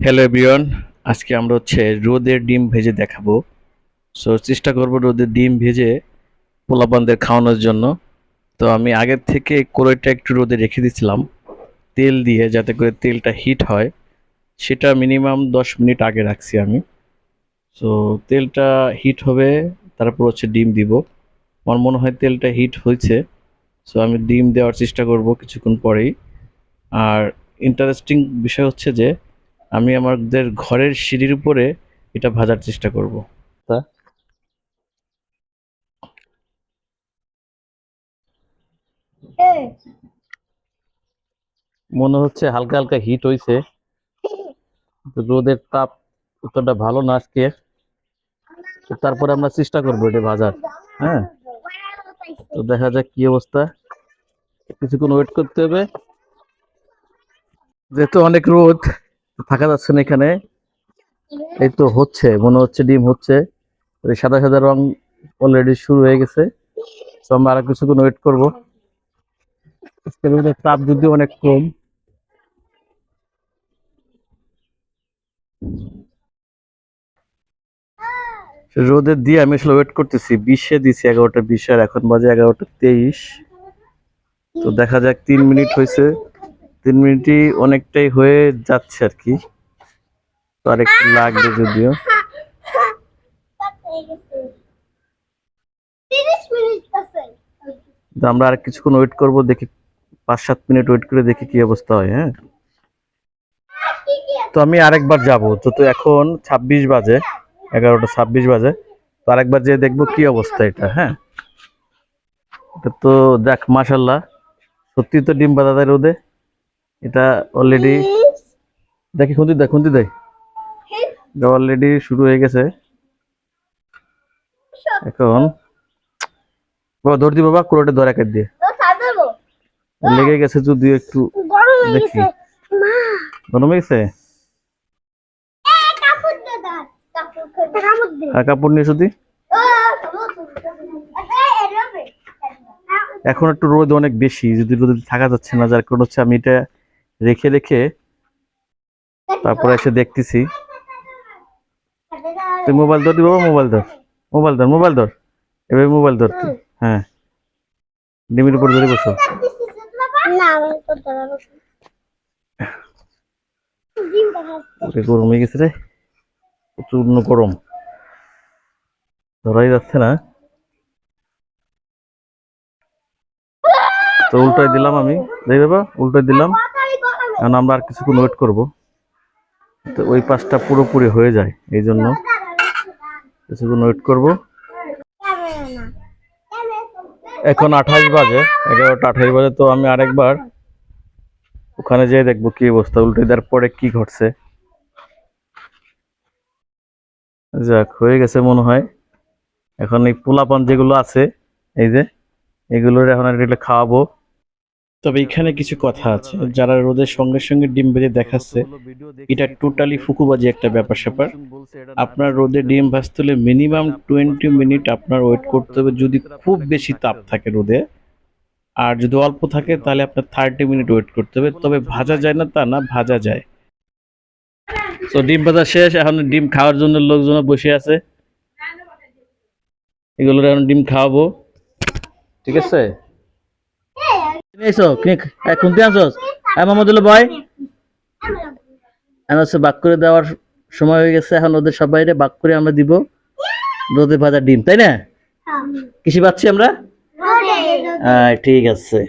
Hello everyone আজকে আমরা হচ্ছে রোদের ডিম ভেজে দেখাবো। সো চেষ্টা করব রোদের ডিম ভেজে পোলাপানদের খাওয়ানোর জন্য। তো আমি আগের থেকে কড়াইটা একটু রোদে রেখে দিয়েছিলাম, তেল দিয়ে যাতে করে তেলটা হিট হয়। সেটা মিনিমাম দশ মিনিট আগে রাখছি আমি। সো তেলটা হিট হবে, তারপর হচ্ছে ডিম দিব। আমার মনে হয় তেলটা হিট হয়েছে। সো আমি ডিম দেওয়ার চেষ্টা করব কিছুক্ষণ পরেই। আর ইন্টারেস্টিং বিষয় হচ্ছে যে আমি আমাদের ঘরের সিঁড়ির উপরে এটা ভাজার চেষ্টা করব। মনে হচ্ছে হালকা হালকা হিট হয়েছে রোদের তাপ অতটা ভালো না আজকে। তো তারপরে আমরা চেষ্টা করব এটা ভাজার। হ্যাঁ। তো দেখা যাক কি অবস্থা। কিছুক্ষণ ওয়েট করতে হবে। যেহেতু অনেক রোদ। থাকা যাচ্ছে না এখানে। এই তো হচ্ছে, মনে হচ্ছে ডিম হচ্ছে। সাদা সাদা রং অলরেডি শুরু হয়ে গেছে। তো আমরা আরও কিছুক্ষণ ওয়েট করব। তাপ যদিও অনেক কম। রোদে দিয়ে আমি আসলে ওয়েট করতেছি। বিশে দিছি এগারোটা বিশ আর এখন বাজে এগারোটা তেইশ। তো দেখা যাক, তিন মিনিট হয়েছে। তিন মিনিটই অনেকটাই হয়ে যাচ্ছে আর কি। তো আর একটু লাগবে যদিও। আমরা আর কিছুক্ষণ ওয়েট করব, দেখি পাঁচ সাত মিনিট ওয়েট করে দেখি কি অবস্থা হয় হ্যাঁ? তো আমি আরেকবার যাব, তো তো এখন ছাব্বিশ বাজে, এগারোটা ছাব্বিশ বাজে, তো আরেকবার যেয়ে দেখব কি অবস্থা এটা হ্যাঁ? এটা তো দেখ মাশাল্লাহ সত্যি তো ডিম বাঁধা দেয় রোদে। এটা অলরেডি দেখি খুঁজি দেয় খুঁজি দেয় এটা অলরেডি শুরু হয়ে গেছে এখন বাবা দৌড় দি বাবা কুড়োটা ধরে একের দিয়ে লেগে গেছে যদি একটু গরম হয়ে দেখি। গেছে মা গরম হয়ে গেছে কাপড় নিয়ে শুধু এখন একটু রোদ অনেক বেশি যদি রোদে থাকা যাচ্ছে না যার কারণ হচ্ছে আমি এটা রেখে রেখে তারপরে এসে দেখতেছি। তুই মোবাইল ধর বাবা মোবাইল ধর মোবাইল ধর মোবাইল ধর। এভাবে মোবাইল ধর। হ্যাঁ। ডিমের উপর ধরে বসো। গরম হয়ে গেছে রে। প্রচণ্ড গরম। ধরাই যাচ্ছে না। তো উল্টাই দিলাম আমি। দেখ বাবা উল্টাই দিলাম। এখন আমরা আর কিছুক্ষণ ওয়েট করব। তো ওই পাশটা পুরোপুরি হয়ে যায়, এই জন্য কিছুক্ষণ ওয়েট করব। এখন আঠাশ বাজে, এগারোটা আঠাশ বাজে, তো আমি আরেকবার ওখানে যেয়ে দেখব কি অবস্থা, উল্টে দেওয়ার পরে কি ঘটছে। যাক, হয়ে গেছে মনে হয়। এখন এই পোলাপান যেগুলো আছে, এই যে, এগুলোর এখন খাওয়াবো। তবে এখানে কিছু কথা আছে। যারা রোদের সঙ্গে সঙ্গে ডিম ভেজে দেখাচ্ছে, এটা টোটালি ফুকুবাজি একটা ব্যাপার স্যাপার। আপনার রোদে ডিম ভাজতে হলে মিনিমাম টোয়েন্টি মিনিট আপনার ওয়েট করতে হবে। যদি খুব বেশি তাপ থাকে রোদে, আর যদি অল্প থাকে, তাহলে আপনার থার্টি মিনিট ওয়েট করতে হবে। তবে ভাজা যায় না তা না, ভাজা যায়। তো ডিম ভাজা শেষ। এখন ডিম খাওয়ার জন্য লোকজন বসে আছে। এগুলোর এখন ডিম খাওয়াবো। ঠিক আছে? এসো খুনতে আসোস। হ্যাঁ মোহাম্মদুল্লাহ ভাই। এখন হচ্ছে বাক করে দেওয়ার সময় হয়ে গেছে এখন ওদের সবাইরে বাক করে আমরা দিব রোদে ভাজা ডিম তাই না? কিসে পাচ্ছি আমরা? হ্যাঁ ঠিক আছে।